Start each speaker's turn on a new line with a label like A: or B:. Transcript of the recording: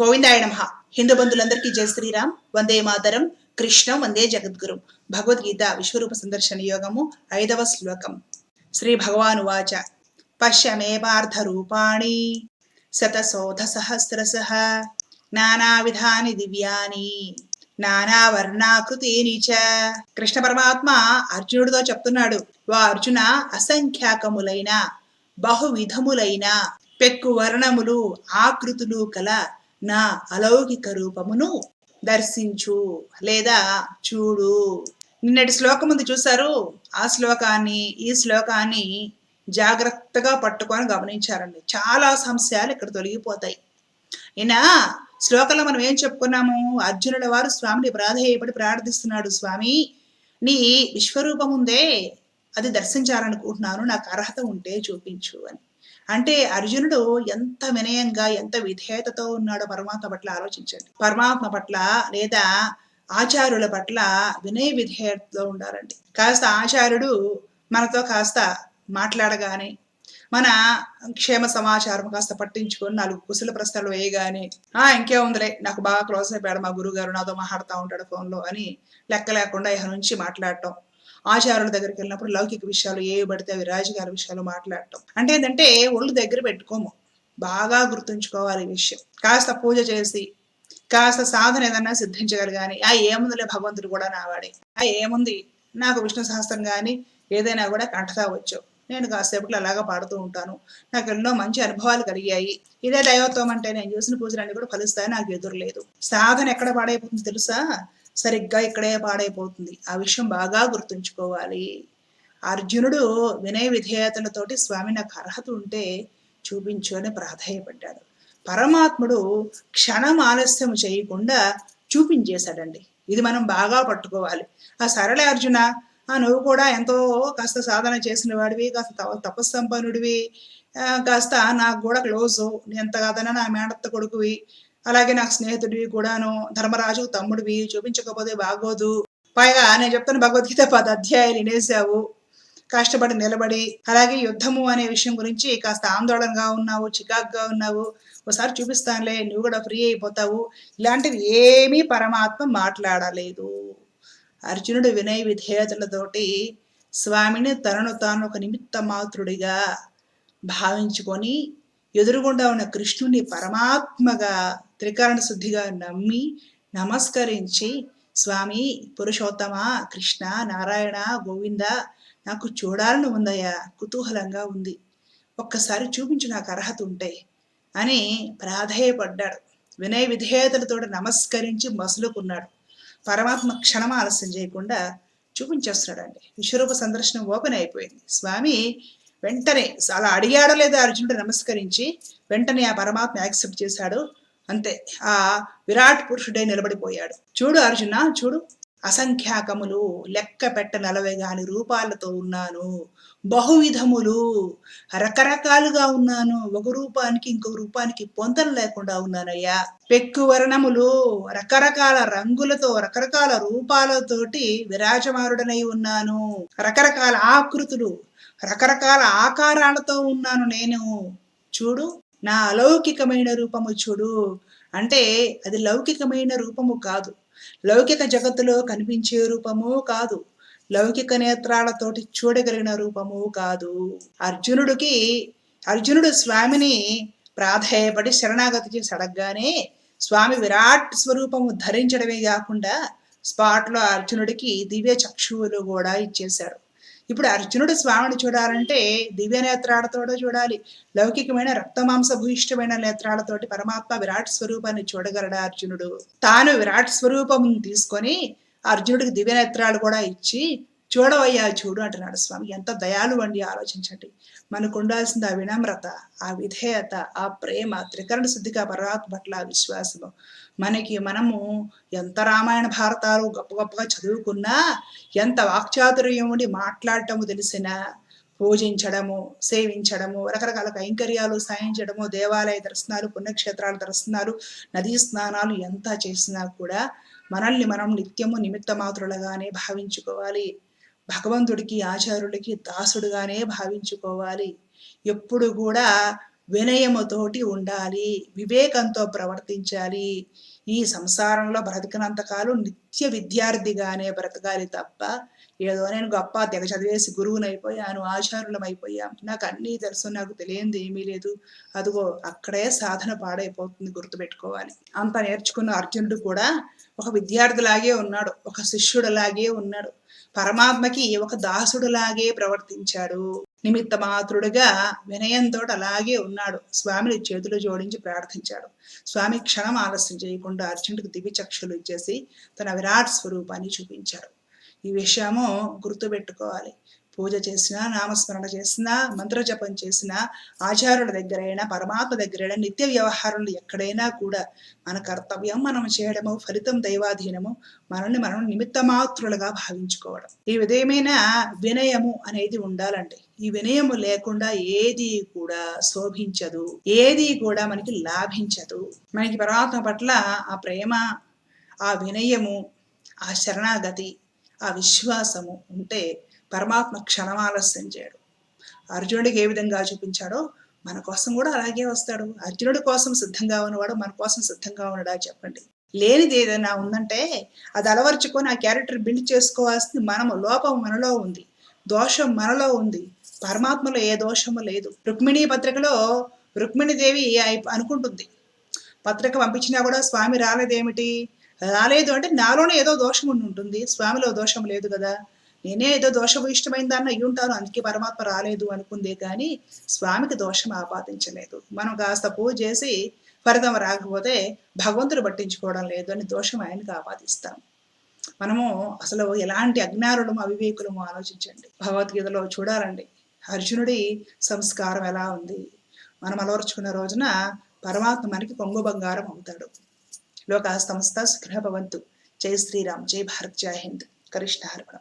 A: గోవిందాయ నమ. హిందూ బంధులందరికీ జయ శ్రీరామ్. వందే మాతరం. కృష్ణం వందే జగద్గురు. భగవద్గీత విశ్వరూప సందర్శన యోగము ఐదవ శ్లోకం. శ్రీ భగవాను వాచ పశ్యమే పార్థ రూపాణి. శతశోధ సహస్రశ నానావిధాని దివ్యాని. నానావర్ణాకృతీని చ. కృష్ణ పరమాత్మ అర్జునుడితో చెప్తున్నాడు. వా అర్జున అసంఖ్యాకములైన బహువిధములైన పెక్కు వర్ణములు ఆకృతులు కల నా అలౌకిక రూపమును దర్శించు లేదా చూడు. నిన్నటి శ్లోకం ముందు చూశారు? ఆ శ్లోకాన్ని ఈ శ్లోకాన్ని జాగ్రత్తగా పట్టుకొని గమనించారండి. చాలా సంశయాలు ఇక్కడ తొలగిపోతాయి. ఈయన శ్లోకంలో మనం ఏం చెప్పుకున్నాము? అర్జునుల వారు స్వామిని ప్రాధేయపడి ప్రార్థిస్తున్నాడు స్వామి నీ విశ్వరూపం ఉందే. అది దర్శించాలనుకుంటున్నాను. నాకు అర్హత ఉంటే చూపించు అని. అంటే అర్జునుడు ఎంత వినయంగా ఎంత విధేయతతో ఉన్నాడో పరమాత్మ పట్ల ఆలోచించండి. పరమాత్మ పట్ల లేదా ఆచార్యుల పట్ల వినయ విధేయతలో ఉండాలండి. కాస్త ఆచార్యుడు మనతో కాస్త మాట్లాడగానే మన క్షేమ సమాచారం కాస్త పట్టించుకొని నాలుగు కుశల ప్రశ్నలు వేయగానే ఆ ఇంకేముందిలే నాకు బాగా క్లోజ్ అయిపోయాడు మా గురువు గారు నాతో మాట్లాడుతూ ఉంటాడు ఫోన్లో అని లెక్క లేకుండా ఇహ నుంచి మాట్లాడటం. ఆచారుల దగ్గరికి వెళ్ళినప్పుడు లౌకిక విషయాలు ఏవి పడితే అవి రాజకీయ విషయాలు మాట్లాడటం. అంటే ఏంటంటే ఒళ్ళు దగ్గర పెట్టుకోము. బాగా గుర్తుంచుకోవాలి ఈ విషయం. కాస్త పూజ చేసి కాస్త సాధన ఏదన్నా సిద్ధించగలగాని ఆ ఏముందిలే భగవంతుడు కూడా నావాడే ఆ ఏముంది? నాకు విష్ణు సహస్రం కానీ ఏదైనా కూడా కంటతా వచ్చు నేను కాసేపట్లో అలాగా పాడుతూ ఉంటాను. నాకు ఎన్నో మంచి అనుభవాలు కలిగాయి. ఇదే దైవత్వం అంటే నేను చేసిన పూజలన్నీ కూడా ఫలిస్తాయి. నాకు ఎదురు లేదు సాధన ఎక్కడ పాడైపోతుంది తెలుసా? సరిగ్గా ఇక్కడే పాడైపోతుంది. ఆ విషయం బాగా గుర్తుంచుకోవాలి. అర్జునుడు వినయ విధేయతలతోటి స్వామి నాకు అర్హత ఉంటే చూపించు అని ప్రాధాయపడ్డాడు. పరమాత్ముడు క్షణం ఆలస్యం చేయకుండా చూపించేశాడండి. ఇది మనం బాగా పట్టుకోవాలి. ఆ సరళ అర్జున ఆ నువ్వు కూడా ఎంతో కాస్త సాధన చేసిన వాడివి కాస్త తప తపస్సంపన్నుడివి కాస్త నాకు కూడా క్లోజు ఎంత కాదన్నా నా మేనత్త కొడుకువి అలాగే నాకు స్నేహితుడివి కూడాను ధర్మరాజు తమ్ముడివి చూపించకపోతే బాగోదు. పైగా నేను చెప్తాను భగవద్గీత పది అధ్యాయాలు వినేసావు కష్టపడి నిలబడి అలాగే యుద్ధము అనే విషయం గురించి కాస్త ఆందోళనగా ఉన్నావు చికాగ్గా ఉన్నావు. ఒకసారి చూపిస్తానులే నువ్వు కూడా ఫ్రీ అయిపోతావు. ఇలాంటివి ఏమీ పరమాత్మ మాట్లాడలేదు. అర్జునుడు వినయ విధేయతలతోటి స్వామిని తనను తాను ఒక నిమిత్త మాతృడిగా భావించుకొని ఎదురుగుండా ఉన్న కృష్ణుని పరమాత్మగా త్రికరణ శుద్ధిగా నమ్మి నమస్కరించి స్వామి పురుషోత్తమ కృష్ణ నారాయణ గోవింద నాకు చూడాలని ఉందయ్యా కుతూహలంగా ఉంది. ఒక్కసారి చూపించు నాకు అర్హత ఉంటే అని ప్రాధేయపడ్డాడు. వినయ విధేయతలతో నమస్కరించి మసులుకున్నాడు. పరమాత్మ క్షణం ఆలస్యం చేయకుండా చూపించేస్తున్నాడండి. విశ్వరూప సందర్శనం ఓపెన్ అయిపోయింది. స్వామి వెంటనే అలా అడిగాడో లేదో అర్జునుడు నమస్కరించి వెంటనే ఆ పరమాత్మ యాక్సెప్ట్ చేశాడు. అంతే. ఆ విరాట్ పురుషుడే నిలబడిపోయాడు. చూడు అర్జున చూడు. అసంఖ్యాకములు లెక్క పెట్ట నలభై గాని రూపాలతో ఉన్నాను. బహువిధములు రకరకాలుగా ఉన్నాను. ఒక రూపానికి ఇంకొక రూపానికి పొంతన లేకుండా ఉన్నానయ్యా. పెక్కు వర్ణములు రకరకాల రంగులతో రకరకాల రూపాలతోటి విరాజమారుడనై ఉన్నాను. రకరకాల ఆకృతులు రకరకాల ఆకారాలతో ఉన్నాను నేను. చూడు నా అలౌకికమైన రూపము చూడు. అంటే అది లౌకికమైన రూపము కాదు. లౌకిక జగత్తులో కనిపించే రూపము కాదు. లౌకిక నేత్రాలతోటి చూడగలిగిన రూపము కాదు. అర్జునుడికి అర్జునుడు స్వామిని ప్రాధేయపడి శరణాగతి చేసి అడగగానే స్వామి విరాట్ స్వరూపము ధరించడమే కాకుండా స్పాట్లో అర్జునుడికి దివ్య చక్షువులు కూడా ఇచ్చేశాడు. ఇప్పుడు అర్జునుడు స్వామిని చూడాలంటే దివ్య నేత్రాలతోటో చూడాలి. లౌకికమైన రక్తమాంసభూయిష్టమైన నేత్రాలతోటి పరమాత్మ విరాట్ స్వరూపాన్ని చూడగలడా అర్జునుడు? తాను విరాట్ స్వరూపం తీసుకొని అర్జునుడికి దివ్య నేత్రాలు కూడా ఇచ్చి చూడవయ్యా చూడు అంటున్నాడు స్వామి. ఎంత దయాలు అండి ఆలోచించండి. మనకు ఉండాల్సింది ఆ వినమ్రత ఆ విధేయత ఆ ప్రేమ త్రికరణ శుద్ధిగా పరమాత్మ పట్ల విశ్వాసము. మనకి మనము ఎంత రామాయణ భారతాలు గొప్ప గొప్పగా చదువుకున్నా ఎంత వాక్చాతుర్యం ఉండి మాట్లాడటము తెలిసినా పూజించడము సేవించడము రకరకాల కైంకర్యాలు సాయించడము దేవాలయ దర్శనాలు పుణ్యక్షేత్రాల దర్శనాలు నదీ స్నానాలు ఎంత చేసినా కూడా మనల్ని మనం నిత్యము నిమిత్త మాత్రులుగానే భావించుకోవాలి. భగవంతుడికి ఆచార్యుడికి దాసుడుగానే భావించుకోవాలి. ఎప్పుడు కూడా వినయముతోటి ఉండాలి. వివేకంతో ప్రవర్తించాలి. ఈ సంసారంలో బ్రతికినంతకాలం నిత్య విద్యార్థిగానే బ్రతకాలి తప్ప ఏదో నేను గొప్ప తెగ చదివేసి గురువుని అయిపోయాను ఆచారులం అయిపోయాం నాకు అన్నీ తెలుసు నాకు తెలియంది ఏమీ లేదు. అదిగో అక్కడే సాధన పాడైపోతుంది గుర్తుపెట్టుకోవాలి. అంత నేర్చుకున్న అర్జునుడు కూడా ఒక విద్యార్థిలాగే ఉన్నాడు ఒక శిష్యుడిలాగే ఉన్నాడు. పరమాత్మకి ఒక దాసుడులాగే ప్రవర్తించాడు. నిమిత్త మాత్రుడుగా వినయంతో అలాగే ఉన్నాడు. స్వామిని చేతులు జోడించి ప్రార్థించాడు. స్వామి క్షణం ఆలస్యం చేయకుండా అర్జునుడికి దివిచక్షులు ఇచ్చేసి తన విరాట్ స్వరూపాన్ని చూపించాడు. ఈ విషయము గుర్తుపెట్టుకోవాలి. పూజ చేసినా నామస్మరణ చేసినా మంత్రజపం చేసినా ఆచారుల దగ్గరైనా పరమాత్మ దగ్గరైనా నిత్య వ్యవహారంలో ఎక్కడైనా కూడా మన కర్తవ్యం మనం చేయడము ఫలితం దైవాధీనము మనల్ని మనం నిమిత్తమాత్రులుగా భావించుకోవడం. ఈ విధమైన వినయము అనేది ఉండాలండి. ఈ వినయము లేకుండా ఏది కూడా శోభించదు. ఏది కూడా మనకి లాభించదు. మనకి పరమాత్మ పట్ల ఆ ప్రేమ ఆ వినయము ఆ శరణాగతి ఆ విశ్వాసము ఉంటే పరమాత్మ క్షణమాలస్యం చేయడు అర్జునుడికి ఏ విధంగా చూపించాడో మన కోసం కూడా అలాగే వస్తాడు. అర్జునుడి కోసం సిద్ధంగా ఉన్నవాడు మన కోసం సిద్ధంగా ఉన్నాడా చెప్పండి. లేనిది ఏదైనా ఉందంటే అది అలవర్చుకొని ఆ క్యారెక్టర్ బిల్డ్ చేసుకోవాల్సింది మనము లోపం మనలో ఉంది. దోషం మనలో ఉంది. పరమాత్మలో ఏ దోషము లేదు. రుక్మిణీ పత్రికలో రుక్మిణీదేవి అయి- అనుకుంటుంది. పత్రిక పంపించినా కూడా స్వామి రాలేదేమిటి? రాలేదు అంటే నాలోనే ఏదో దోషం ఉండి ఉంటుంది. స్వామిలో దోషం లేదు కదా. నేనే ఏదో దోషము ఇష్టమైన దాన్ని అయ్యి ఉంటాను అందుకే పరమాత్మ రాలేదు అనుకుందే కానీ స్వామికి దోషం ఆపాదించలేదు. మనం కాస్త పూజ చేసి ఫలితం రాకపోతే భగవంతుడు పట్టించుకోవడం లేదు అని దోషం ఆయనకి ఆపాదిస్తాం. మనము అసలు ఎలాంటి అజ్ఞానులము అవివేకులము ఆలోచించండి. భగవద్గీతలో చూడాలండి అర్జునుడి సంస్కారం ఎలా ఉంది? మనం అలవరుచుకున్న రోజున పరమాత్మ మనకి కొంగు బంగారం అవుతాడు. లోకా సంస్థ సుగ్రహ భవంతు. జై శ్రీరామ్ జై భారత్ జై హింద్. కృష్ణ హర్పణం